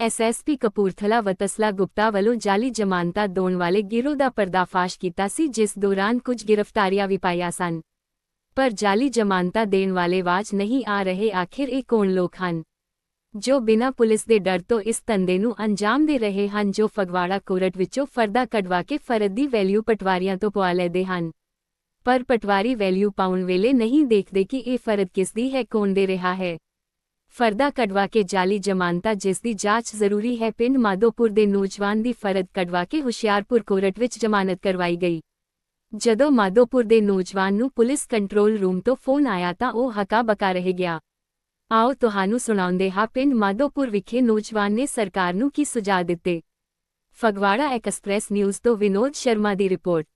SSP Kapurthala Vatsala Gupta ਵੱਲੋਂ ਜਾਲੀ ਜ਼ਮਾਨਤਾਂ ਦੇਣ ਵਾਲੇ ਗਿਰੋਹ ਦਾ ਪਰਦਾਫਾਸ਼ ਕੀਤਾ ਸੀ, ਜਿਸ ਦੌਰਾਨ ਕੁਝ ਗ੍ਰਿਫਤਾਰੀਆਂ ਵੀ ਪਾਈਆਂ ਸਨ। ਪਰ ਜਾਲੀ ਜ਼ਮਾਨਤਾਂ ਦੇਣ ਵਾਲੇ ਬਾਜ਼ ਨਹੀਂ ਆ ਰਹੇ, ਆਖਿਰ ਇਹ ਕੌਣ ਲੋਕ ਹਨ? ਜੋ ਬਿਨਾਂ ਪੁਲਿਸ ਦੇ ਡਰ ਤੋਂ ਇਸ ਧੰਦੇ ਨੂੰ ਅੰਜਾਮ ਦੇ ਰਹੇ ਹਨ, ਜੋ ਫਗਵਾੜਾ ਕੋਰਟ ਵਿੱਚੋਂ ਫਰਦਾ ਕਢਵਾ ਕੇ ਫਰਦ ਦੀ ਵੈਲਿਊ ਪਟਵਾਰੀਆਂ ਤੋਂ ਪਵਾ ਲੈਂਦੇ ਹਨ। ਪਰ ਪਟਵਾਰੀ ਵੈਲਿਊ ਪਾਉਣ ਵੇਲੇ ਨਹੀਂ ਦੇਖਦੇ ਕਿ ਇਹ ਫਰਦ ਕਿਸ ਦੀ ਹੈ, ਕੌਣ ਦੇ ਰਿਹਾ ਹੈ। ਫਰਦਾ ਕਢਵਾ ਕੇ ਜਾਲੀ ਜ਼ਮਾਨਤਾਂ ਜਿਸ ਦੀ ਜਾਂਚ ਜ਼ਰੂਰੀ ਹੈ ਪਿੰਡ ਮਾਧੋਪੁਰ ਦੇ ਨੌਜਵਾਨ ਦੀ ਫਰਦ ਕਢਵਾ ਕੇ ਹੁਸ਼ਿਆਰਪੁਰ ਕੋਰਟ ਵਿੱਚ ਜ਼ਮਾਨਤ ਕਰਵਾਈ ਗਈ। ਜਦੋਂ ਮਾਧੋਪੁਰ ਦੇ ਨੌਜਵਾਨ ਨੂੰ ਪੁਲਿਸ ਕੰਟਰੋਲ ਰੂਮ ਤੋਂ ਫੋਨ ਆਇਆ ਤਾਂ ਉਹ ਹਕਾ ਬਕਾ ਰਹਿ ਗਿਆ। ਆਓ ਤੁਹਾਨੂੰ ਸੁਣਾਉਂਦੇ ਹਾਂ ਪਿੰਡ ਮਾਧੋਪੁਰ ਵਿਖੇ ਨੌਜਵਾਨ ਨੇ ਸਰਕਾਰ ਨੂੰ ਕੀ ਸੁਝਾਅ ਦਿੱਤੇ? ਫਗਵਾੜਾ ਐਕਸਪ੍ਰੈਸ ਨਿਊਜ਼ ਤੋਂ ਵਿਨੋਦ ਸ਼ਰਮਾ ਦੀ ਰਿਪੋਰਟ।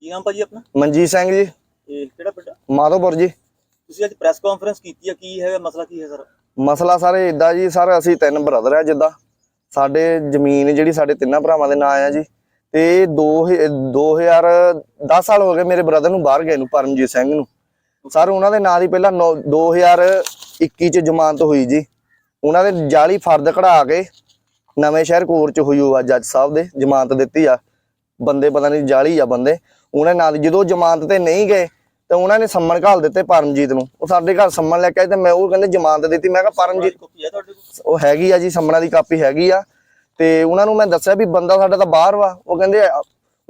ਕੀ ਨਾਮ ਭਾਜੀ ਆਪਣਾ? ਮਨਜੀਤ ਸਿੰਘ ਜੀ। ਇਹ ਕਿਹੜਾ ਪਿੰਡ ਆ? ਮਾਧੋਪੁਰ ਜੀ। ਤੁਸੀਂ ਅੱਜ ਪ੍ਰੈਸ ਕਾਨਫਰੰਸ ਕੀਤੀ ਆ ਕੀ ਹੈਗਾ ਮਸਲਾ ਕੀ ਹੈ ਸਰ? ਮਸਲਾ ਸਾਰੇ ਇਦਾਂ ਜੀ, ਸਰ ਅਸੀਂ ਤਿੰਨ ਬ੍ਰਦਰ ਆ ਜਿੱਦਾਂ। ਸਾਡੇ ਜ਼ਮੀਨ ਜਿਹੜੀ ਸਾਡੇ ਤਿੰਨਾਂ ਭਰਾਵਾਂ ਦੇ ਨਾਂ ਆ ਜੀ। ਤੇ 2010 ਸਾਲ ਹੋ ਗਏ ਮੇਰੇ ਬ੍ਰਦਰ ਨੂੰ ਬਾਹਰ ਗਏ ਨੂੰ, ਪਰਮਜੀਤ ਸਿੰਘ ਨੂੰ। ਸਰ ਉਹਨਾਂ ਦੇ ਨਾਂ ਦੀ ਪਹਿਲਾਂ ਨੌ- 2021 ਚ ਜ਼ਮਾਨਤ ਹੋਈ ਜੀ। ਉਹਨਾਂ ਦੇ ਜਾਲੀ ਫਰਦ ਕਢਾ ਕੇ ਨਵੇਂ ਸ਼ਹਿਰ ਕੋਰਟ ਚ ਹੋਈ ਉਹ ਆ ਜੱਜ ਸਾਹਿਬ ਦੇ, ਜ਼ਮਾਨਤ ਦਿੱਤੀ ਆ। ਬੰਦੇ ਪਤਾ ਨਹੀਂ ਜਾਲੀ ਆ ਬੰਦੇ। ਉਹਨਾਂ ਨਾਲ ਜਦੋਂ ਜ਼ਮਾਨਤ ਤੇ ਨਹੀਂ ਗਏ ਤੇ ਉਹਨਾਂ ਨੇ ਸੰਮਣ ਘਾਲ ਦਿੱਤੇ ਪਰਮਜੀਤ ਨੂੰ। ਉਹ ਸਾਡੇ ਘਰ ਸੰਮਣ ਲੈ ਕੇ ਆਏ ਤੇ ਮੈਂ ਉਹ ਕਹਿੰਦੇ ਜ਼ਮਾਨਤ ਦਿੱਤੀ। ਮੈਂ ਕਿਹਾ ਪਰਮਜੀਤ ਕਾਪੀ ਹੈ ਤੁਹਾਡੇ ਕੋਲ? ਉਹ ਹੈਗੀ ਆ ਜੀ ਸੰਮਣਾ ਦੀ ਕਾਪੀ ਹੈਗੀ ਆ। ਤੇ ਉਹਨਾਂ ਨੂੰ ਮੈਂ ਦੱਸਿਆ ਵੀ ਬੰਦਾ ਸਾਡਾ ਤਾਂ ਬਾਹਰ ਵਾ। ਉਹ ਕਹਿੰਦੇ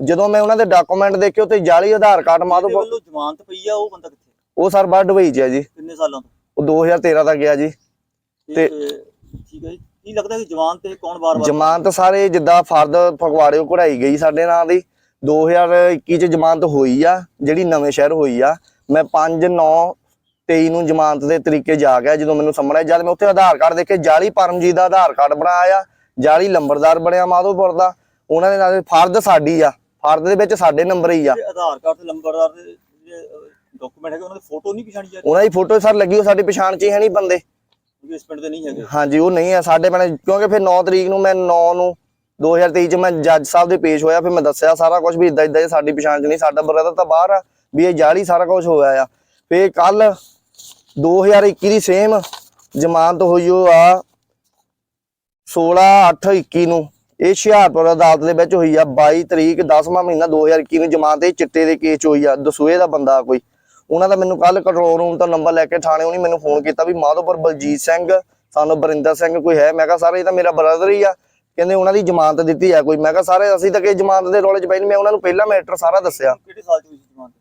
ਜਦੋਂ ਮੈਂ ਉਹਨਾਂ ਦੇ ਡਾਕੂਮੈਂਟ ਦੇਖੇ ਉੱਤੇ ਜਾਲੀ ਆਧਾਰ ਕਾਰਡ ਮਾਧੋ ਵੱਲੋਂ ਜ਼ਮਾਨਤ ਪਈ ਆ? ਉਹ ਬੰਦਾ ਕਿੱਥੇ ਉਹ ਸਰ ਬਾਹਰ ਦੁਬਈ ਚ ਆ ਜੀ। ਕਿੰਨੇ ਸਾਲਾਂ ਤੋਂ? ਉਹ 2013 ਦਾ ਗਿਆ ਜੀ। ਤੇ ਤੇ- ਠੀਕ ਹੈ ਜੀ। ਕੀ ਲੱਗਦਾ ਕਿ ਜ਼ਮਾਨਤ ਤੇ ਕੌਣ ਬਾਰ-ਬਾਰ ਜ਼ਮਾਨਤ ਸਾਰੇ ਜਿੱਦਾਂ ਫਰਦ ਫਗਵਾੜਿਓ ਕਢਾਈ ਗਈ ਸਾਡੇ ਨਾਂ ਦੀ। 2021 ਚ ਜ਼ਮਾਨਤ ਹੋਈ ਆ ਜਿਹੜੀ ਨਵੇਂ ਸ਼ਹਿਰ ਹੋਈ ਆ। ਮੈਂ 5 9 23 ਨੂੰ ਜ਼ਮਾਨਤ ਦੇ ਤਰੀਕੇ ਜਾ ਗਿਆ ਜਦੋਂ ਮੈਨੂੰ ਸਾਹਮਣੇ ਜਦ ਮੈਂ ਉੱਥੇ ਆਧਾਰ ਕਾਰਡ ਦੇਖੇ ਜਾਲੀ ਪਰਮਜੀਤ ਦਾ ਆਧਾਰ ਕਾਰਡ ਬਣਾਇਆ ਜਾਲੀ ਲੰਬੜਦਾਰ ਬਣਿਆ ਮਾਧੋਪੁਰ ਦਾ। ਉਹਨਾਂ ਦੇ ਨਾਲ ਫਰਦ ਸਾਡੀ ਆ। ਫਰਦ ਦੇ ਵਿੱਚ ਸਾਡੇ ਨੰਬਰ ਹੀ ਆ। ਆਧਾਰ ਕਾਰਡ ਤੇ ਲੰਬਰਦਾਰ ਦੇ ਡਾਕੂਮੈਂਟ ਹੈਗੇ ਉਹਨਾਂ ਦੀ ਫੋਟੋ ਨਹੀਂ ਪਛਾਣੀ ਜਾ ਰਹੀ ਉਹਨਾਂ ਦੀ ਫੋਟੋ ਸਰ ਲੱਗੀ ਉਹ ਸਾਡੀ ਪਛਾਣ ਚ ਹੀ ਹੈ ਨਹੀਂ ਬੰਦੇ। ਇਸ ਪਿੰਡ ਦੇ ਨਹੀਂ ਹੈਗੇ? ਹਾਂਜੀ ਉਹ ਨਹੀਂ ਆ। ਸਾਡੇ ਬਣੇ ਕਿਉਂਕਿ ਫਿਰ 9 ਤਰੀਕ ਨੂੰ ਮੈਂ 9 ਨੂੰ 2023 ਚ ਮੈਂ ਜੱਜ ਸਾਹਿਬ ਦੇ ਪੇਸ਼ ਹੋਇਆ, ਫਿਰ ਮੈਂ ਦੱਸਿਆ ਸਾਰਾ ਕੁਝ ਵੀ ਇਦਾਂ ਇਦਾਂ ਸਾਡੀ ਪਛਾਣ ਚ ਨਹੀਂ, ਸਾਡਾ ਬ੍ਰਦਰ ਤਾਂ ਬਾਹਰ ਆ, ਵੀ ਇਹ ਜਾਲੀ ਸਾਰਾ ਕੁਝ ਹੋਇਆ ਆ। ਫੇ ਕੱਲ 2021 ਦੀ ਸੇਮ ਜ਼ਮਾਨਤ ਹੋਈ ਉਹ ਆ 16 8 21 ਨੂੰ। ਇਹ ਹੁਸ਼ਿਆਰਪੁਰ ਅਦਾਲਤ ਦੇ ਵਿੱਚ ਹੋਈ ਆ 22 ਤਰੀਕ 10ਵਾਂ ਮਹੀਨਾ 2021 ਨੂੰ ਜ਼ਮਾਨਤ, ਇਹ ਚਿੱਟੇ ਦੇ ਕੇਸ 'ਚ ਹੋਈ ਆ ਦਸੂਏ ਦਾ ਬੰਦਾ ਕੋਈ। ਉਹਨਾਂ ਦਾ ਮੈਨੂੰ ਕੱਲ ਕੰਟਰੋਲ ਰੂਮ ਤੋਂ ਨੰਬਰ ਲੈ ਕੇ ਥਾਣੇ ਉਹਨੇ ਮੈਨੂੰ ਫੋਨ ਕੀਤਾ ਵੀ ਮਾਧੋਪੁਰ ਬਲਜੀਤ ਸਿੰਘ, ਸਾਨੂੰ ਬਰਿੰਦਰ ਸਿੰਘ ਕੋਈ ਹੈ। ਮੈਂ ਕਿਹਾ, ਸਰ, ਇਹ ਤਾਂ ਮੇਰਾ ਬ੍ਰਦਰ ਹੀ ਆ। ਕਹਿੰਦੇ ਉਹਨਾਂ ਦੀ ਜ਼ਮਾਨਤ ਦਿੱਤੀ ਆ ਕੋਈ। ਮੈਂ ਕਿਹਾ ਸਾਰੇ ਅਸੀਂ ਤਾਂ ਕਿ ਜ਼ਮਾਨਤ ਦੇ ਰੌਲੇ 'ਚ ਪੈ ਨਹੀਂ ਮੈਂ ਉਹਨਾਂ ਨੂੰ ਪਹਿਲਾ ਮੈਟਰ ਸਾਰਾ ਦੱਸਿਆ। ਕਿਹੜੇ ਸਾਲ ਚ ਹੋਈ ਸੀ ਜ਼ਮਾਨਤ?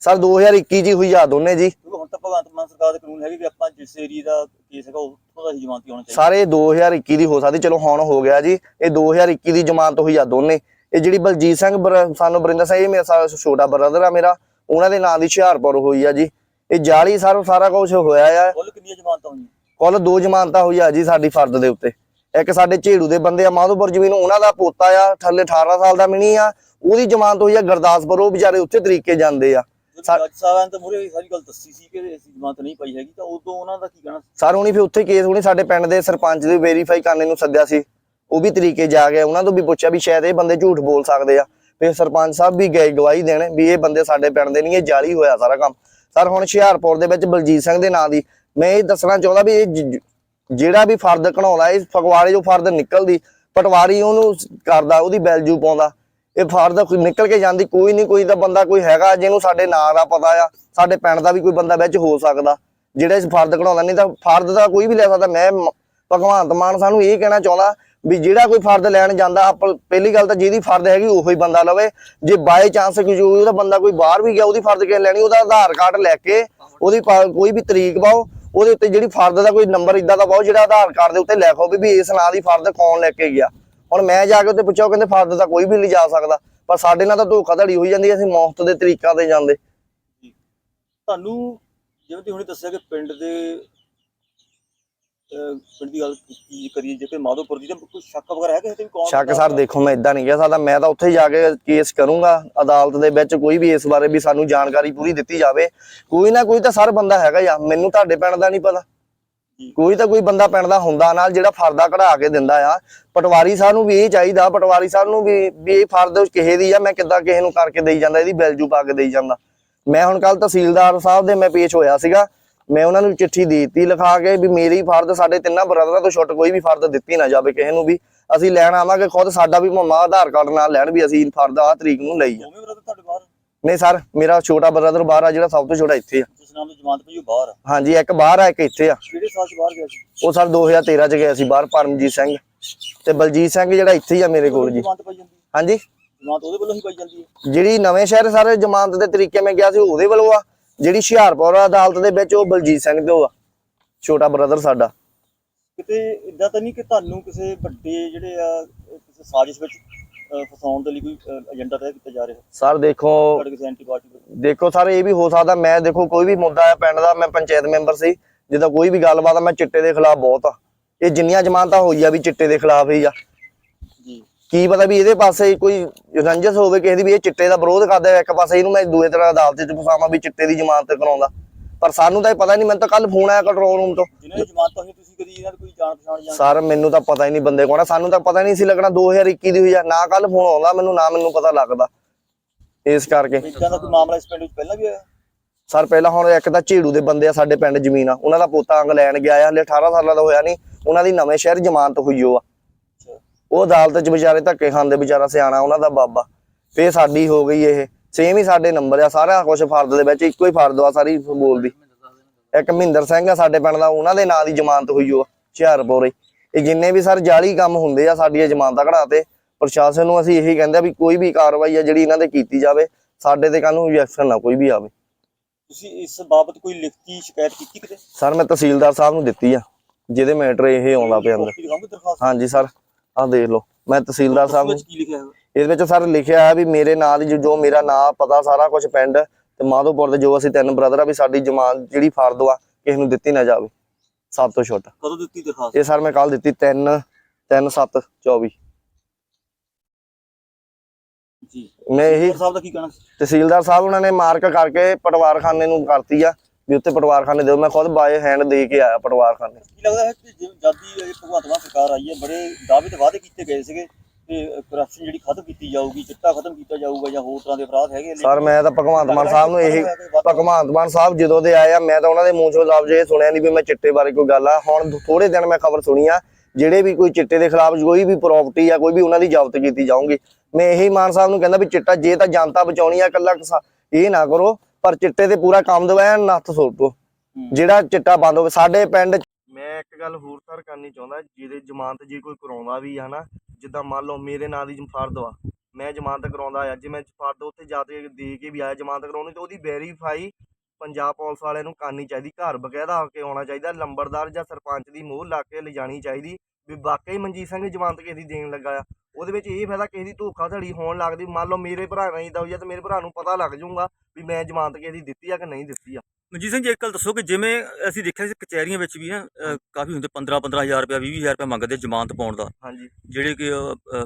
ਸਰ 2021 ਜੀ ਹੋਈ ਆ ਦੋਨੇ ਜੀ। ਕਿਉਂਕਿ ਹੁਣ ਤਾਂ ਭਗਵੰਤ ਮਾਨ ਸਰਕਾਰ ਦੇ ਕਾਨੂੰਨ ਹੈਗੇ ਕਿ ਆਪਾਂ ਜਿਸ ਏਰੀਆ ਦਾ ਕੇਸ ਹੈਗਾ ਉੱਥੋਂ ਦਾ ਹੀ ਜ਼ਮਾਨਤੀ ਹੋਣਾ ਚਾਹੀਦਾ। ਸਾਰੇ 2021 ਦੀ ਹੋ ਸਕਦੀ। ਚਲੋ ਹੁਣ ਹੋ ਗਿਆ ਜੀ। ਇਹ 2021 ਦੀ ਜ਼ਮਾਨਤ ਹੋਈ ਆ ਦੋਨੇ। ਇਹ ਜਿਹੜੀ ਬਲਜੀਤ ਸਿੰਘ ਬਰ- ਸਾਨੂੰ ਬਰਿੰਦਰ ਸਿੰਘ ਇਹ ਮੇਰਾ ਸਾ- ਛੋਟਾ ਬ੍ਰਦਰ ਆ ਮੇਰਾ। ਉਹਨਾਂ ਦੇ ਨਾਂ ਦੀ ਹੁਸ਼ਿਆਰਪੁਰ ਹੋਈ ਆ ਜੀ। ਇਹ ਜਾਲੀ ਸਰ ਸਾਰਾ ਕੁਝ ਹੋਇਆ ਆ। ਕੁੱਲ ਕਿੰਨੀਆਂ ਜ਼ਮਾਨਤਾਂ ਹੋਈਆਂ? ਕੁੱਲ ਦੋ ਜ਼ਮਾਨਤਾਂ ਹੋਈਆਂ ਜੀ ਸਾਡੀ ਫਰਦ ਦੇ ਉੱਤੇ। ਇੱਕ ਸਾਡੇ ਝੇੜੂ ਦੇ ਬੰਦੇ ਆ ਮਾਧੋਪੁਰ ਜ਼ਮੀਨ ਉਹਨਾਂ ਦਾ ਪੋਤਾ ਆ ਥੱਲੇ 18 ਸਾਲ ਦਾ ਮਿਨੀ ਆ ਉਹਦੀ ਜ਼ਮਾਨਤ ਹੋਈ ਆ ਗੁਰਦਾਸਪੁਰ ਉਹ ਵਿਚਾਰੇ ਉੱਥੇ ਤਰੀਕੇ ਜਾਂਦੇ ਆ। ਸਾ- ਜਦੋਂ ਜੱਜ ਸਾਹਿਬਾਨ ਤਾਂ ਮੂਰੇ ਸਾਰੀ ਗੱਲ ਦੱਸੀ ਸੀ ਕਿ ਅਸੀਂ ਜ਼ਮਾਨਤ ਨਹੀਂ ਪਾਈ ਹੈਗੀ ਤਾਂ ਉਦੋਂ ਉਹਨਾਂ ਦਾ ਕੀ ਕਹਿਣਾ? ਸਰ ਉਹਨੇ ਫਿਰ ਉੱਥੇ ਕੇਸ ਉਹਨੇ ਸਾਡੇ ਪਿੰਡ ਦੇ ਸਰਪੰਚ ਦੇ ਵੈਰੀਫਾਈ ਕਰਨੇ ਨੂੰ ਸੱਦਿਆ ਸੀ। ਉਹ ਵੀ ਤਰੀਕੇ ਜਾ ਗਏ ਉਹਨਾਂ ਤੋਂ ਵੀ ਪੁੱਛਿਆ ਵੀ ਸ਼ਾਇਦ ਇਹ ਬੰਦੇ ਝੂਠ ਬੋਲ ਸਕਦੇ ਆ। ਫਿਰ ਸਰਪੰਚ ਸਾਹਿਬ ਵੀ ਗਏ ਗਵਾਹੀ ਦੇਣ ਵੀ ਇਹ ਬੰਦੇ ਸਾਡੇ ਪਿੰਡ ਦੇ ਨਹੀਂ ਇਹ ਜਾਲੀ ਹੋਇਆ ਸਾਰਾ ਕੰਮ। ਸਰ ਹੁਣ ਹੁਸ਼ਿਆਰਪੁਰ ਦੇ ਵਿੱਚ ਬਲਜੀਤ ਸਿੰਘ ਦੇ ਨਾਂ ਦੀ ਮੈਂ ਇਹ ਦੱਸਣਾ ਚਾਹੁੰਦਾ ਵੀ ਇਹ ਜਿਹੜਾ ਵੀ ਫਰਦ ਕਢਾਉਂਦਾ ਇਹ ਫਗਵਾੜੇ ਜੋ ਫਰਦ ਨਿਕਲਦੀ, ਪਟਵਾਰੀ ਉਹਨੂੰ ਕਰਦਾ, ਉਹਦੀ ਵੈਲਿਊ ਪਾਉਂਦਾ। ਇਹ ਫਰਦ ਕੋਈ ਨਿਕਲ ਕੇ ਜਾਂਦੀ, ਕੋਈ ਨਹੀਂ, ਕੋਈ ਤਾਂ ਬੰਦਾ ਕੋਈ ਹੈਗਾ, ਜਿਹਨੂੰ ਸਾਡੇ ਨਾਂ ਦਾ ਪਤਾ ਆ, ਸਾਡੇ ਪਿੰਡ ਦਾ ਵੀ ਕੋਈ ਬੰਦਾ ਵਿੱਚ ਹੋ ਸਕਦਾ। ਜਿਹੜਾ ਇਸ ਫਰਦ ਕਢਾਉਂਦਾ ਨਹੀਂ ਤਾਂ ਫਰਦ ਦਾ ਕੋਈ ਵੀ ਲੈ ਸਕਦਾ। ਮੈਂ ਮ- ਭਗਵੰਤ ਮਾਨ ਸਾਨੂੰ ਇਹ ਕਹਿਣਾ ਚਾਹੁੰਦਾ ਵੀ ਜਿਹੜਾ ਕੋਈ ਫਰਦ ਲੈਣ ਜਾਂਦਾ, ਆਪ ਪਹਿਲੀ ਗੱਲ ਤਾਂ ਜਿਹਦੀ ਫਰਦ ਹੈਗੀ, ਉਹੋ ਹੀ ਬੰਦਾ ਲਵੇ। ਜੇ ਬਾਈ ਚਾਂਸ ਕੋਈ ਉਹਦਾ ਬੰਦਾ ਕੋਈ ਬਾਹਰ ਵੀ ਗਿਆ, ਉਹਦੀ ਫਰਦ ਕਿਵੇਂ ਲੈਣੀ? ਉਹਦਾ ਆਧਾਰ ਕਾਰਡ ਲੈ ਕੇ, ਉਹਦੀ ਕੋਈ ਵੀ ਤਰੀਕ ਪਾਓ ਉਹਦੇ ਉੱਤੇ ਜਿਹੜੀ ਫਰਦ ਦਾ ਕੋਈ ਨੰਬਰ ਇਦਾਂ ਦਾ ਪਾਓ ਜਿਹੜਾ ਆਧਾਰ ਕਾਰਡ ਦੇ ਉੱਤੇ ਲਿਖੋ ਵੀ ਵੀ ਇਸ ਨਾਂ ਦੀ ਫਰਦ ਕੌਣ ਲੈ ਕੇ ਗਿਆ। ਹੁਣ ਮੈਂ ਜਾ ਕੇ ਉੱਤੇ ਪੁੱਛਿਆ ਕਹਿੰਦੇ ਫਰਦ ਤਾਂ ਕੋਈ ਵੀ ਨਹੀਂ ਜਾ ਸਕਦਾ ਪਰ ਸਾਡੇ ਨਾਲ ਤਾਂ ਧੋਖਾਧੜੀ ਹੋਈ ਜਾਂਦੀ ਹੈ, ਅਸੀਂ ਮੁਫਤ ਦੇ ਤਰੀਕਾਂ ਤੇ ਜਾਂਦੇ। ਤੁਹਾਨੂੰ ਜਿਵੇਂ ਤੁਸੀਂ ਹੁਣੇ ਦੱਸਿਆ ਕਿ ਪਿੰਡ ਦੇ ਪਿੰਡ ਦੀ ਗੱਲ ਕੀ ਕਰੀਏ? ਜੇ ਕਿ ਮਾਧੋਪੁਰ ਦੀ ਤਾਂ ਕੋਈ ਸ਼ੱਕ ਵਗੈਰਾ ਹੈਗਾ ਤੇ ਵੀ ਕੌਣ ਸ਼ੱਕ ਸਰ ਦੇਖੋ ਮੈਂ ਇਦਾਂ ਨਹੀਂ ਕਹਿ ਸਕਦਾ। ਮੈਂ ਤਾਂ ਉੱਥੇ ਜਾ ਕੇ ਕੇਸ ਕਰੂੰਗਾ। ਅਦਾਲਤ ਦੇ ਵਿੱਚ ਕੋਈ ਵੀ ਇਸ ਬਾਰੇ ਵੀ ਸਾਨੂੰ ਜਾਣਕਾਰੀ ਪੂਰੀ ਦਿੱਤੀ ਜਾਵੇ। ਕੋਈ ਨਾ ਕੋਈ ਤਾਂ ਸਰ ਬੰਦਾ ਹੈਗਾ ਆ। ਮੈਨੂੰ ਤੁਹਾਡੇ ਪਿੰਡ ਦਾ ਨਹੀਂ ਪਤਾ। ਕੋਈ ਤਾਂ ਕੋਈ ਬੰਦਾ ਪਿੰਡ ਦਾ ਹੁੰਦਾ ਨਾਲ ਜਿਹੜਾ ਫਰਦਾ ਕਢਾ ਕੇ ਦਿੰਦਾ ਆ। ਪਟਵਾਰੀ ਸਾਹਿਬ ਨੂੰ ਵੀ ਇਹ ਚਾਹੀਦਾ। ਪਟਵਾਰੀ ਸਾਹਿਬ ਨੂੰ ਵੀ ਵੀ ਇਹ ਫਰਦ ਕਿਸੇ ਦੀ ਆ। ਮੈਂ ਕਿੱਦਾਂ ਕਿਸੇ ਨੂੰ ਕਰਕੇ ਦੇਈ ਜਾਂਦਾ? ਇਹਦੀ ਵੈਲਿਊ ਪਾ ਕੇ ਦੇਈ ਜਾਂਦਾ। ਮੈਂ ਹੁਣ ਕੱਲ ਤਹਿਸੀਲਦਾਰ ਸਾਹਿਬ ਦੇ ਮੈਂ ਪੇਸ਼ ਹੋਇਆ ਸੀਗਾ। ਮੈਂ ਉਹਨਾਂ ਨੂੰ ਚਿੱਠੀ ਦਿੱਤੀ ਲਿਖਾ ਕੇ ਵੀ ਮੇਰੀ ਫਰਦ ਸਾਡੇ ਤਿੰਨਾਂ ਬ੍ਰਦਰਾਂ ਤੋਂ ਛੁੱਟ ਕੋਈ ਵੀ ਫਰਦ ਦਿੱਤੀ ਨਾ ਜਾਵੇ ਕਿਸੇ ਨੂੰ ਵੀ। ਅਸੀਂ ਲੈਣ ਆਵਾਂਗੇ ਖੁਦ ਸਾਡਾ ਵੀ ਮਮਾ ਆਧਾਰ ਕਾਰਡ ਨਾਲ ਲੈਣ ਵੀ ਅਸੀਂ ਫਰਦ ਆਹ ਤਰੀਕ ਨੂੰ ਲਈ ਆ। ਨਹੀਂ ਸਰ ਮੇਰਾ ਛੋਟਾ ਬ੍ਰਦਰ ਬਾਹਰ ਆ ਜਿਹੜਾ ਸਭ ਤੋਂ ਛੋਟਾ ਇੱਥੇ ਆ। ਜਿਸ ਨਾਮ ਦੀ ਜ਼ਮਾਨਤ ਪਈ ਉਹ ਬਾਹਰ ਆ। ਹਾਂਜੀ ਇੱਕ ਬਾਹਰ ਆ ਇੱਕ ਇੱਥੇ ਆ। ਕਿਹੜੇ ਸਾਲ ਚ ਬਾਹਰ ਗਿਆ ਸੀ? ਉਹ ਸਰ 2013 ਚ ਗਿਆ ਸੀ ਬਾਹਰ ਪਰਮਜੀਤ ਸਿੰਘ। ਤੇ ਬਲਜੀਤ ਸਿੰਘ ਜਿਹੜਾ ਇੱਥੇ ਹੀ ਆ ਮੇਰੇ ਕੋਲ ਜੀ। ਹਾਂਜੀ। ਜ਼ਮਾਨਤ ਉਹਦੇ ਵੱਲੋਂ ਹੀ ਪਾਈ ਜਾਂਦੀ ਹੈ। ਜਿਹੜੀ ਨਵੇਂ ਸ਼ਹਿਰ ਸਾਰੇ ਜ਼ਮਾਨਤ ਦੇ ਤਰੀਕੇ ਮੈਂ ਗਿਆ ਸੀ ਉਹਦੇ ਵੱਲੋਂ ਆ। ਜਿਹੜੀ ਹੁਸ਼ਿਆਰਪੁਰ ਅਦਾਲਤ ਦੇ ਵਿੱਚ ਉਹ ਬਲਜੀਤ ਸਿੰਘ ਤੋਂ ਆ। ਛੋਟਾ ਬ੍ਰਦਰ ਸਾਡਾ। ਕਿਤੇ ਇਦਾਂ ਤਾਂ ਨਹੀਂ ਕਿ ਤੁਹਾਨੂੰ ਕਿਸੇ ਵੱਡੇ ਜਿਹੜੇ ਆ ਕਿਸੇ ਸਾਜ਼ਿਸ਼ ਵਿੱਚ ਅਹ ਫਸਾਉਣ ਦੇ ਲਈ ਕੋਈ ਏਜੰਡਾ ਤੈਅ ਕੀਤਾ ਜਾ ਰਿਹਾ? ਸਰ ਦੇਖੋ ਤੁਹਾਡੇ ਕਿਸੇ ਦੇਖੋ ਸਰ ਇਹ ਵੀ ਹੋ ਸਕਦਾ ਮੈਂ ਦੇਖੋ ਕੋਈ ਵੀ ਮੁੱਦਾ ਹੈ ਪਿੰਡ ਦਾ ਮੈਂ ਪੰਚਾਇਤ ਮੈਂਬਰ ਸੀ। ਜਿੱਦਾਂ ਕੋਈ ਵੀ ਗੱਲਬਾਤ ਆ ਮੈਂ ਚਿੱਟੇ ਦੇ ਖਿਲਾਫ ਬਹੁਤ ਆ। ਇਹ ਜਿੰਨੀਆਂ ਜ਼ਮਾਨਤਾਂ ਹੋਈ ਆ ਵੀ ਚਿੱਟੇ ਦੇ ਖਿਲਾਫ ਹੀ ਆ। ਕੀ ਪਤਾ ਵੀ ਇਹਦੇ ਪਾਸੇ ਕੋਈ ਰੰਜਸ ਹੋਵੇ ਕਿਸੇ ਦੀ ਵੀ ਇਹ ਚਿੱਟੇ ਦਾ ਵਿਰੋਧ ਕਰਦਾ ਹੈ, ਇੱਕ ਪਾਸੇ ਇਹਨੂੰ ਮੈਂ ਦੂਏ ਤਰ੍ਹਾਂ ਅਦਾਲਤ 'ਚ ਫਸਾਵਾਂ ਵੀ ਚਿੱਟੇ ਦੀ ਜ਼ਮਾਨਤ ਕਰਾਉਂਦਾ। ਪਰ ਸਾਨੂੰ ਤਾਂ ਇਹ ਪਤਾ ਨਹੀਂ ਮੈਨੂੰ ਤਾਂ ਕੱਲ ਫੋਨ ਆਇਆ ਕੰਟਰੋਲ ਰੂਮ ਤੋਂ। ਦੀ ਜ਼ਮਾਨਤ ਹੋਈ ਤੁਸੀਂ ਕਦੀ ਇਹਨਾਂ ਦੀ ਕੋਈ ਜਾਣ ਪਛਾਣ ਜਾਂ ਸਰ ਮੈਨੂੰ ਤਾਂ ਪਤਾ ਹੀ ਨਹੀਂ ਬੰਦੇ ਕੋਣਾ ਸਾਨੂੰ ਤਾਂ ਪਤਾ ਨਹੀਂ ਸੀ ਲੱਗਣਾ 2021 ਦੀ ਹੋਈ ਆ। ਨਾ ਕੱਲ ਫੋਨ ਆਉਂਦਾ ਮੈਨੂੰ ਨਾ ਮੈਨੂੰ ਪਤਾ ਲੱਗਦਾ। ਇਸ ਕਰਕੇ। ਇਦਾਂ ਦਾ ਕੋਈ ਮਾਮਲਾ ਇਸ ਪਿੰਡ ਵਿੱਚ ਪਹਿਲਾਂ ਵੀ ਆਇਆ ਸਰ ਪਹਿਲਾਂ ਹੁਣ ਇੱਕ ਤਾਂ ਝੀੜੂ ਦੇ ਬੰਦੇ ਆ ਸਾਡੇ ਪਿੰਡ ਜ਼ਮੀਨ ਆ। ਉਹਨਾਂ ਦਾ ਪੋਤਾ ਇੰਗਲੈਂਡ ਗਿਆ ਆ। ਹਲੇ 18 ਸਾਲਾਂ ਦਾ ਹੋਇਆ ਨਹੀਂ। ਉਹਨਾਂ ਦੀ ਨਵੇਂ ਸ਼ਹਿਰ ਜ਼ਮਾਨਤ ਹੋਈ ਓ ਆ। ਉਹ ਅਦਾਲਤ 'ਚ ਵਿਚਾਰੇ ਧੱਕੇ ਖਾਂਦੇ ਵਿਚਾਰਾ ਸਿਆਣਾ ਉਹਨਾਂ ਦਾ ਬਾਬਾ। ਫੇਰ ਸਾਡੀ ਹੋ ਗਈ ਇਹ। ਸੇਮ ਹੀ ਸਾਡੇ ਨੰਬਰ ਆ ਸਾਰਾ ਕੁਝ ਫਰਦ ਦੇ ਵਿੱਚ ਇੱਕੋ ਹੀ ਫਰਦ ਆ ਸਾਰੀ ਬੋਲਦੀ ਇੱਕ ਮਹਿੰਦਰ ਸਿੰਘ ਆ ਸਾਡੇ ਪਿੰਡ ਦਾ ਉਹਨਾਂ ਦੇ ਨਾਂ ਦੀ ਜ਼ਮਾਨਤ ਹੋਈ ਆ, ਹੁਸ਼ਿਆਰਪੁਰ ਇਹ ਜਿੰਨੇ ਵੀ ਸਰ ਜਾਲੀ ਕੰਮ ਹੁੰਦੇ ਆ ਸਾਡੀਆਂ ਜ਼ਮਾਨਤਾਂ ਕਢਾਤੇ ਪ੍ਰਸ਼ਾਸਨ ਨੂੰ ਅਸੀਂ ਇਹੀ ਕਹਿੰਦੇ ਆ ਵੀ ਕੋਈ ਵੀ ਕਾਰਵਾਈ ਆ ਜਿਹੜੀ ਇਹਨਾਂ ਤੇ ਕੀਤੀ ਜਾਵੇ ਸਾਡੇ ਤੇ ਕਾਨੂੰ ਰਿਐਕਸ਼ਨ ਨਾ ਕੋਈ ਵੀ ਆਵੇ। ਤੁਸੀਂ ਇਸ ਬਾਬਤ ਕੋਈ ਲਿਖਤੀ ਸ਼ਿਕਾਇਤ ਕੀਤੀ ਕਿਤੇ? ਸਰ ਮੈਂ ਤਹਿਸੀਲਦਾਰ ਸਾਹਿਬ ਨੂੰ ਦਿੱਤੀ ਆ ਜਿਹਦੇ ਮੈਟਰ ਇਹ ਆਉਂਦਾ ਪਿਆ ਅੰਦਰ। ਹਾਂਜੀ ਸਰ। ਆਹ ਦੇਖ ਲਓ ਮੈਂ ਤਹਿਸੀਲਦਾਰ ਸਾਹਿਬ ਨੂੰ ਵਿੱਚ ਕੀ ਲਿਖਿਆ ਹੈ ਇਹਦੇ ਵਿੱਚ ਸਰ ਲਿਖਿਆ ਹੈ ਵੀ ਮੇਰੇ ਨਾਂ ਦੀ ਜੋ- ਜੋ ਮੇਰਾ ਨਾਂ ਪਤਾ ਸਾਰਾ ਕੁਝ ਪਿੰਡ ਤੇ ਮਾਧੋਪੁਰ ਦੇ ਜੋ ਅਸੀਂ ਤਿੰਨ ਬ੍ਰਦਰ ਆ ਵੀ ਸਾਡੀ ਜ਼ਮਾਨਤ ਜਿਹੜੀ ਫਰਦ ਆ ਕਿਸੇ ਨੂੰ ਦਿੱਤੀ ਨਾ ਜਾਵੇ। ਸਭ ਤੋਂ ਛੋਟਾ। ਕਦੋਂ ਦਿੱਤੀ ਦਰਖਾਸਤ? ਇਹ ਸਰ ਮੈਂ ਕੱਲ ਦਿੱਤੀ 3 3 7 24 ਜੀ। ਮੈਂ ਇਹੀ ਸਾਹਿਬ ਦਾ ਕੀ ਕਹਿਣਾ? ਤਹਿਸੀਲਦਾਰ ਸਾਹਿਬ ਉਹਨਾਂ ਨੇ ਮਾਰਕ ਕਰਕੇ ਪਟਵਾਰਖਾਨੇ ਨੂੰ ਕਰਤੀ ਆ। ਵੀ ਉੱਤੇ ਪਟਵਾਰਖਾਨੇ ਦਿਓ। ਮੈਂ ਖੁਦ ਬਾਏ ਹੈਂਡ ਦੇ ਕੇ ਆਇਆ ਪਟਵਾਰਖਾਨੇ। ਕੀ ਲੱਗਦਾ ਹੈ ਕਿ ਜਿ- ਜਦ ਦੀ ਇਹ ਭਗਵੰਤ ਮਾਨ ਸਰਕਾਰ ਆਈ ਹੈ ਬੜੇ ਦਾਅਵੇ ਤੇ ਵਾਅਦੇ ਕੀਤੇ ਗਏ ਸੀਗੇ ਕਿ ਕਰਪਸ਼ਨ ਜਿਹੜੀ ਖਤਮ ਕੀਤੀ ਜਾਊਗੀ ਚਿੱਟਾ ਖਤਮ ਕੀਤਾ ਜਾਊਗਾ ਜਾਂ ਹੋਰ ਤਰ੍ਹਾਂ ਦੇ ਅਪਰਾਧ ਹੈਗੇ ਸਰ ਮੈਂ ਤਾਂ ਭਗਵੰਤ ਮਾਨ ਸਾਹਿਬ ਨੂੰ ਇਹੀ ਭਗਵੰਤ ਮਾਨ ਸਾਹਿਬ ਜਦੋਂ ਦੇ ਆਏ ਆ ਮੈਂ ਤਾਂ ਉਹਨਾਂ ਦੇ ਮੂੰਹ ਚੋਂ ਲਫ਼ਜ਼ ਇਹ ਸੁਣਿਆ ਨਹੀਂ ਵੀ ਮੈਂ ਚਿੱਟੇ ਬਾਰੇ ਕੋਈ ਗੱਲ ਆ। ਹੁਣ ਥੋੜੇ ਦਿਨ ਮੈਂ ਖਬਰ ਸੁਣੀ ਆ ਜਿਹੜੇ ਵੀ ਕੋਈ ਚਿੱਟੇ ਦੇ ਖਿਲਾਫ ਕੋਈ ਵੀ ਪ੍ਰਾਪਰਟੀ ਆ ਕੋਈ ਵੀ ਉਹਨਾਂ ਦੀ ਜ਼ਬਤ ਕੀਤੀ ਜਾਊਗੀ। ਮੈਂ ਇਹੀ ਮਾਨ ਸਾਹਿਬ ਨੂੰ ਕਹਿੰਦਾ ਵੀ ਚਿੱਟਾ ਜੇ ਤਾਂ ਜਨਤਾ ਬਚਾਉਣੀ ਆ ਇਕੱਲਾ ਇਹ ਨਾ ਕਰੋ। ਪਰ ਚਿੱਟੇ ਤੇ ਪੂਰਾ ਕੰਮ ਦਵਾਇਆ ਨੱਥ ਸੁੱਟੋ। ਜਿਹੜਾ ਚਿੱਟਾ ਬੰਦ ਹੋਵੇ ਸਾਡੇ ਪਿੰਡ ਮੈਂ ਇੱਕ ਗੱਲ ਹੋਰ ਸਰ ਕਰਨੀ ਚਾਹੁੰਦਾ ਜਿਹਦੇ ਜ਼ਮਾਨਤ ਜੇ ਕੋਈ ਕਰਾਉਂਦਾ ਵੀ ਆ ਨਾ ਜਿੱਦਾਂ ਮੰਨ ਲਓ ਮੇਰੇ ਨਾਂ ਦੀ ਫਰਦ ਵਾ ਮੈਂ ਜ਼ਮਾਨਤ ਕਰਾਉਂਦਾ ਆ ਜੇ ਮੈਂ ਫਰਦ ਉੱਥੇ ਜਾ ਕੇ ਦੇ ਕੇ ਵੀ ਆਇਆ ਜ਼ਮਾਨਤ ਕਰਾਉਣੀ ਤੇ ਉਹਦੀ ਵੈਰੀਫਾਈ ਪੰਜਾਬ ਪੁਲਿਸ ਵਾਲਿਆਂ ਨੂੰ ਕਰਨੀ ਚਾਹੀਦੀ ਘਰ ਬਕਾਇਦਾ ਆ ਕੇ ਆਉਣਾ ਚਾਹੀਦਾ ਲੰਬੜਦਾਰ ਜਾਂ ਸਰਪੰਚ ਦੀ ਮੋਹਰ ਲਾ ਕੇ ਲਿਜਾਣੀ ਚਾਹੀਦੀ ਵੀ ਵਾਕਈ ਮਨਜੀਤ ਸਿੰਘ ਜ਼ਮਾਨਤ ਕਿਸੇ ਦੀ ਦੇਣ ਲੱਗਾ ਆ। ਉਹਦੇ ਵਿੱਚ ਇਹ ਫਾਇਦਾ ਕਿਸੇ ਦੀ ਧੋਖਾਧੜੀ ਹੋਣ ਲੱਗਦੀ। ਮੰਨ ਲਓ ਮੇਰੇ ਭਰਾ ਨਹੀਂ ਦਾ ਹੋਈਆ ਤੇ ਮੇਰੇ ਭਰਾ ਨੂੰ ਪਤਾ ਲੱਗ ਜਾਊਗਾ ਵੀ ਮੈਂ ਜ਼ਮਾਨਤ ਕਿਸੇ ਦੀ ਦਿੱਤੀ ਆ ਕਿ ਨਹੀਂ ਦਿੱਤੀ ਆ। ਮਨਜੀਤ ਸਿੰਘ ਜੀ ਇੱਕ ਗੱਲ ਦੱਸੋ ਕਿ ਜਿਵੇਂ ਅਸੀਂ ਦੇਖਿਆ ਸੀ ਕਚਹਿਰੀਆਂ ਵਿੱਚ ਵੀ ਨਾ ਅ, ਕਾਫੀ ਹੁੰਦੇ 15 15000 ਰੁਪਏ 20000 ਰੁਪਏ ਮੰਗਦੇ ਜ਼ਮਾਨਤ ਪਾਉਣ ਦਾ। ਹਾਂਜੀ। ਜਿਹੜੇ ਕਿ ਅ, ਅ,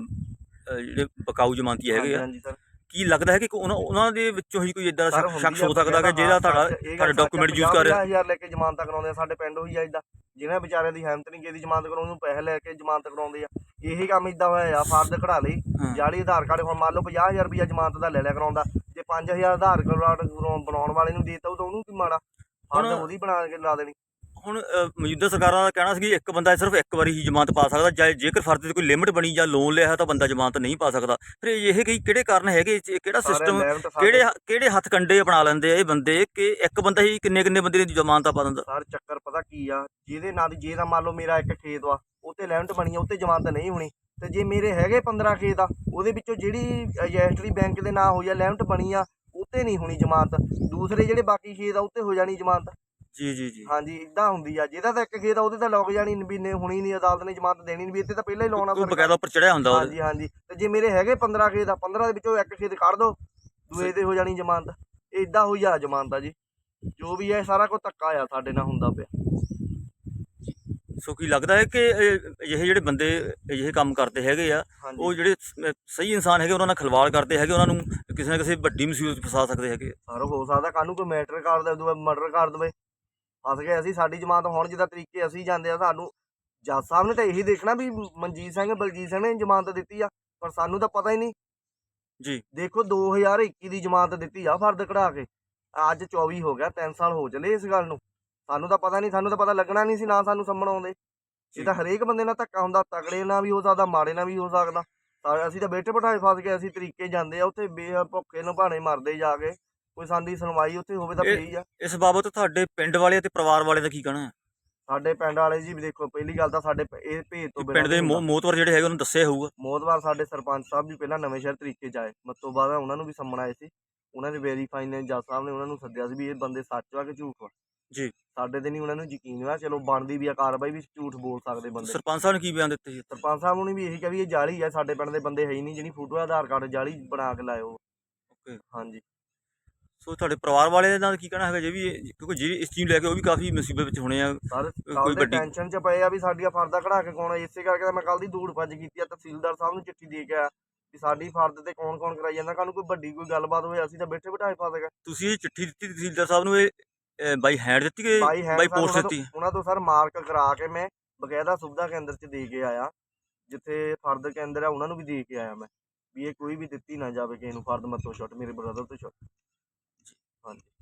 ਅ, ਜਿਹੜੇ ਬਕਾਊ ਜ਼ਮਾਨਤੀ ਹੈਗੇ ਆ। ਹਾਂਜੀ ਸਰ। ਕੀ ਲੱਗਦਾ ਹੈ ਕਿ ਉਹਨਾਂ ਉਹਨਾਂ ਦੇ ਵਿੱਚੋਂ ਹੀ ਕੋਈ ਇਦਾਂ ਸਰ, ਸ਼ਖਸ ਆ, ਹੋ ਸਕਦਾ ਕਿ ਜਿਹੜਾ ਤੁਹਾਡਾ ਤੁਹਾਡਾ ਆ, ਡਾਕੂਮੈਂਟ ਯੂਜ਼ ਕਰ ਰਿਹਾ। 50000 ਲੈ ਕੇ ਜ਼ਮਾਨਤ ਕਰਾਉਂਦੇ ਆ ਸਾਡੇ ਪਿੰਡ ਹੋਈ ਆ ਇਦਾਂ ਜਿਹਨਾਂ ਵਿਚਾਰਿਆਂ ਦੀ ਹਿੰਮਤ ਨਹੀਂ ਕਿਸੇ ਜ਼ਮਾਨਤ ਕਰਾਉਣ ਨੂੰ ਪੈਸੇ ਲੈ ਕੇ ਜ਼ਮਾਨਤ ਕਰਾਉਂਦੇ ਆ ਇਹੀ ਕੰਮ ਇਦਾਂ ਹੋਇਆ ਆ ਫਰਦ ਕਢਾ ਲਈ। ਜਾਲੀ ਆਧਾਰ ਕਾਰਡ ਹੁਣ ਮੰਨ ਲਓ 50000 ਰੁਪਇਆ ਜ਼ਮਾਨਤ ਦਾ ਲੈ ਲਿਆ ਕਰਾਉਂਦਾ ਜੇ 5000 ਆਧਾਰ ਕਾਰਡ ਬਣਾਉਣ- ਵਾਲੇ ਨੂੰ ਦੇਤਾ ਤਾਂ ਉਹਨੂੰ ਕੀ ਮਾੜਾ ਫਰਦ ਉਹਦੀ ਬਣਾ ਕੇ ਲਾ ਦੇਣੀ ਹੁਣ ਮੌਜੂਦਾ ਸਰਕਾਰਾਂ ਦਾ ਕਹਿਣਾ ਸੀ ਕਿ ਇੱਕ ਬੰਦਾ ਸਿਰਫ ਇੱਕ ਵਾਰੀ ਹੀ ਜ਼ਮਾਨਤ ਪਾ ਸਕਦਾ ਜਾਂ ਜੇਕਰ ਫਰਦ ਤੇ ਕੋਈ ਲਿਮਟ ਬਣੀ ਜਾਂ ਲੋਨ ਲਿਆ ਹੈ ਤਾਂ ਬੰਦਾ ਜ਼ਮਾਨਤ ਨਹੀਂ ਪਾ ਸਕਦਾ। ਫਿਰ ਇਹ ਕੀ ਕਿਹੜੇ ਕਾਰਨ ਹੈਗੇ? ਇਹ ਕਿਹੜਾ ਸਿਸਟਮ ਕਿਹੜੇ ਕਿਹੜੇ ਹੱਥ ਕੰਡੇ ਅਪਣਾ ਲੈਂਦੇ ਆ ਇਹ ਬੰਦੇ ਕਿ ਇੱਕ ਬੰਦਾ ਹੀ ਕਿੰਨੇ ਕਿੰਨੇ ਬੰਦੇ ਦੀ ਜ਼ਮਾਨਤ ਪਾ ਦਿੰਦਾ? ਸਰ ਚੱਕਰ ਪਤਾ ਕੀ ਆ? ਜਿਹਦੇ ਨਾਂ ਦੀ ਜੇ ਤਾਂ ਮੰਨ ਲਓ ਮੇਰਾ ਇੱਕ ਖੇਤ ਵਾ ਉੱਤੇ ਲਿਮਟ ਬਣੀ ਆ ਉੱਤੇ ਜ਼ਮਾਨਤ ਨਹੀਂ ਹੋਣੀ। ਤੇ ਜੇ ਮੇਰੇ ਹੈਗੇ 15 ਖੇਤ ਆ ਉਹਦੇ ਵਿੱਚੋਂ ਜਿਹੜੀ ਰਜਿਸਟਰੀ ਬੈਂਕ ਦੇ ਨਾਂ ਹੋਈ ਆ ਲਿਮਟ ਬਣੀ ਆ ਉੱਤੇ ਨਹੀਂ ਹੋਣੀ ਜ਼ਮਾਨਤ। ਦੂਸਰੇ ਜਿਹੜੇ ਬਾਕੀ ਖੇਤ ਆ ਉੱਤੇ ਹੋ ਜਾਣੀ ਜ਼ਮਾਨਤ। ਜੀ ਜੀ ਜੀ। ਹਾਂਜੀ ਇਦਾਂ ਹੁੰਦੀ ਆ ਜਿਹਦਾ ਤਾਂ ਇੱਕ ਖੇਤ ਆ ਉਹਦੇ ਤਾਂ ਲੁਕ ਜਾਣੀ ਵੀ ਨੇ ਹੋਣੀ ਨਹੀਂ ਅਦਾਲਤ ਨੇ ਜ਼ਮਾਨਤ ਦੇਣੀ ਨਹੀਂ ਵੀ ਇੱਥੇ ਤਾਂ ਪਹਿਲਾਂ ਹੀ ਲਾਉਣਾ ਕੋਈ ਬਕਾਇਦਾ ਉੱਪਰ ਚੜਿਆ ਹੁੰਦਾ ਉਹਦੇ। ਹਾਂਜੀ ਹਾਂਜੀ। ਤੇ ਜੇ ਮੇਰੇ ਹੈਗੇ 15 ਖੇਤ ਆ 15 ਦੇ ਵਿੱਚੋਂ ਇੱਕ ਖੇਤ ਕੱਢ ਦੋ ਦੂਏ ਤੇ ਹੋ ਜਾਣੀ ਜ਼ਮਾਨਤ। ਇਦਾਂ ਹੋਈ ਆ ਜ਼ਮਾਨਤ ਆ ਜੀ। ਜੋ ਵੀ ਹੈ ਸਾਰਾ ਕੁਝ ਧੱਕਾ ਆ ਸਾਡੇ ਨਾਲ ਹੁੰਦਾ ਪਿਆ। ਸੋ ਕੀ ਲੱਗਦਾ ਹੈ ਕਿ ਇਹ ਜਿਹੜੇ ਬੰਦੇ ਇਹ ਕੰਮ ਕਰਦੇ ਹੈਗੇ ਆ ਉਹ ਜਿਹੜੇ ਸਹੀ ਇਨਸਾਨ ਹੈਗੇ ਉਹਨਾਂ ਨਾਲ ਖਿਲਵਾੜ ਕਰਦੇ ਹੈਗੇ ਉਹਨਾਂ ਨੂੰ ਕਿਸੇ ਨਾ ਕਿਸੇ ਵੱਡੀ ਮੁਸੀਬਤ ਫਸਾ ਸਕਦੇ ਹੈਗੇ। ਸਰ ਹੋ ਸਕਦਾ ਕਾਹਨੂੰ ਕੋਈ ਮੈਟਰ ਕਰ ਦੇ ਮਰਡਰ ਕਰ ਦਵੇ। ਫਸ ਗਏ ਅਸੀਂ ਸਾਡੀ ਜ਼ਮਾਨਤ ਹੁਣ ਜਿੱਦਾਂ ਤਰੀਕੇ ਅਸੀਂ ਜਾਂਦੇ ਆ ਸਾਨੂੰ ਜੱਜ ਸਾਹਿਬ ਨੇ ਤਾਂ ਇਹੀ ਦੇਖਣਾ ਵੀ ਮਨਜੀਤ ਸਿੰਘ ਬਲਜੀਤ ਸਿੰਘ ਨੇ ਜ਼ਮਾਨਤ ਦਿੱਤੀ ਆ ਪਰ ਸਾਨੂੰ ਤਾਂ ਪਤਾ ਹੀ ਨਹੀਂ। ਜੀ। ਦੇਖੋ 2021 ਦੀ ਜ਼ਮਾਨਤ ਦਿੱਤੀ ਆ ਫਰਦ ਕਢਾ ਕੇ। ਅੱਜ 24 ਹੋ ਗਿਆ 3 ਸਾਲ ਹੋ ਚਲੇ ਇਸ ਗੱਲ ਨੂੰ। ਸਾਨੂੰ ਤਾਂ ਪਤਾ ਨਹੀਂ ਸਾਨੂੰ ਤਾਂ ਪਤਾ ਲੱਗਣਾ ਨਹੀਂ ਸੀ ਨਾ ਸਾਨੂੰ ਸੰਮਣ ਆਉਂਦੇ। ਇਹ ਤਾਂ ਹਰੇਕ ਬੰਦੇ ਨਾਲ ਧੱਕਾ ਹੁੰਦਾ ਤਗੜੇ ਨਾਲ ਵੀ ਹੋ ਸਕਦਾ ਮਾੜੇ ਨਾਲ ਵੀ ਹੋ ਸਕਦਾ। ਅਸੀਂ ਤਾਂ ਬੈਠੇ ਬਿਠਾਏ ਫਸ ਗਏ ਅਸੀਂ ਤਰੀਕੇ ਜਾਂਦੇ ਆ ਉੱਥੇ ਭੁੱਖੇ ਨੂੰ ਭਾਣੇ ਮਰਦੇ ਜਾ ਕੇ। ਕੋਈ ਸਾਡੀ ਸੁਣਵਾਈ ਉੱਥੇ ਹੋਵੇ ਤਾਂ ਇਹ- ਫੇਰ ਹੀ ਆ। ਇਸ ਬਾਬਤ ਤੁਹਾਡੇ ਪਿੰਡ ਵਾਲੇ ਤੇ ਪਰਿਵਾਰ ਵਾਲੇ ਦਾ ਕੀ ਕਹਿਣਾ ਹੈ? ਸਾਡੇ ਪਿੰਡ ਵਾਲੇ ਜੀ ਵੀ ਦੇਖੋ ਪਹਿਲੀ ਗੱਲ ਤਾਂ ਸਾਡੇ ਪ- ਇਹ ਭੇਦ ਤੋਂ ਪਿੰਡ ਦੇ ਮੋ- ਮੋਤਵਰ ਜਿਹੜੇ ਹੈਗੇ ਉਹਨੂੰ ਦੱਸਿਆ ਹੋਊਗਾ। ਮੋਦਵਾਰ ਸਾਡੇ ਸਰਪੰਚ ਸਾਹਿਬ ਵੀ ਪਹਿਲਾਂ ਨਵੇਂ ਸ਼ਹਿਰ ਤਰੀਕੇ ਚ ਆਏ। ਮਤ ਤੋਂ ਬਾਅਦ ਉਹਨਾਂ ਨੂੰ ਵੀ ਸੰਮਣ ਆਏ ਸੀ। ਉਹਨਾਂ ਨੇ ਵੈਰੀਫਾਈ ਨੇ ਜੱਜ ਸਾਹਿਬ ਨੇ ਉਹਨਾਂ ਨੂੰ ਸੱਦਿਆ ਸੀ ਵੀ ਇਹ ਬੰਦੇ ਸੱਚ ਵਾ ਕਿ ਝੂਠ ਵਾ। ਜੀ। ਸਾਡੇ ਤੇ ਨਹੀਂ ਉਹਨਾਂ ਨੂੰ ਯਕੀਨ ਵਾ ਚਲੋ ਬਣਦੀ ਵੀ ਆ ਕਾਰਵਾਈ ਵੀ ਝੂਠ ਬੋਲ ਸਕਦੇ ਬੰਦੇ। ਸਰਪੰਚ ਸਾਹਿਬ ਨੇ ਕੀ ਬਿਆਨ ਦਿੱਤੇ ਸੀ? ਸਰਪੰਚ ਸਾਹਿਬ ਨੂੰ ਵੀ ਇਹੀ ਕਿਹਾ ਵੀ ਇਹ ਜਾਲੀ ਆ ਸਾਡੇ ਪਿੰਡ ਦੇ ਬੰਦੇ ਹੈ ਹੀ ਨਹੀਂ ਜਿਹੜੀ ਫੋਟੋ ਆਧਾਰ ਕਾਰਡ ਜਾਲੀ ਬਣਾ ਕੇ ਲਾਇਓ ਓਕੇ। ਹਾਂਜੀ। ਸੋ ਤੁਹਾਡੇ ਪਰਿਵਾਰ ਵਾਲੇ ਦਾ ਕੀ ਕਹਿਣਾ ਹੈਗਾ ਜੇ ਵੀ ਕਿਉਂਕਿ ਜਿਹੜੀ ਇਸ ਚੀਜ਼ ਨੂੰ ਲੈ ਕੇ ਉਹ ਵੀ ਕਾਫੀ ਮੁਸੀਬਤ ਵਿੱਚ ਹੋਣੇ ਆ ਸਰ ਕੋਈ ਵੱਡੀ- ਟੈਨਸ਼ਨ ਚ ਪਏ ਆ ਵੀ ਸਾਡੀਆਂ ਫਰਦਾ ਕਢਾ ਕੇ ਕੌਣ ਆ ਇਸੇ ਕਰਕੇ ਤਾਂ ਮੈਂ ਕੱਲ ਦੀ ਦੂੜ ਭੱਜ ਕੀਤੀ ਆ ਤਹਿਸੀਲਦਾਰ ਸਾਹਿਬ ਨੂੰ ਚਿੱਠੀ ਦੇ ਕੇ ਆਇਆ ਵੀ ਸਾਡੀ ਫਰਦ ਤੇ ਕੌਣ ਕੌਣ ਕਰਾਈ ਜਾਂਦਾ ਕੱਲ ਨੂੰ ਕੋਈ ਵੱਡੀ ਕੋਈ ਗੱਲਬਾਤ ਹੋਏ ਅਸੀਂ ਤਾਂ ਬੈਠੇ ਬਿਠਾਏ ਫਸ ਗਏ ਤੁਸੀਂ ਇਹ ਚਿੱਠੀ ਦਿੱਤੀ ਤਹਿਸੀਲਦਾਰ ਸਾਹਿਬ ਨੂੰ ਇਹ ਅਹ, ਬਾਈ ਹੈਂਡ ਦਿੱਤੀ ਕਿ ਬਾਈ ਪੋਸਟ ਦਿੱਤੀ? ਉਹਨਾਂ ਤੋਂ ਸਰ ਮਾਰਕ ਕਰਾ ਕੇ ਮੈਂ ਬਕਾਇਦਾ ਸੁਵਿਧਾ ਕੇਂਦਰ ਚ ਦੇ ਕੇ ਆਇਆ ਜਿੱਥੇ ਫਰਦ ਕੇਂਦਰ ਆ ਉਹਨਾਂ ਨੂੰ ਵੀ ਦੇ ਕੇ ਆਇਆ ਮੈਂ ਵੀ ਇਹ ਕੋਈ ਵੀ ਦਿੱਤੀ ਨਾ ਜਾਵੇ ਕਿਸੇ ਨੂੰ ਫਰਦ ਮਤੋਂ ਛੁੱਟ ਮੇਰੇ ਬ੍ਰਦਰ ਤੋਂ ਛੁੱਟ ਹਾਂਜੀ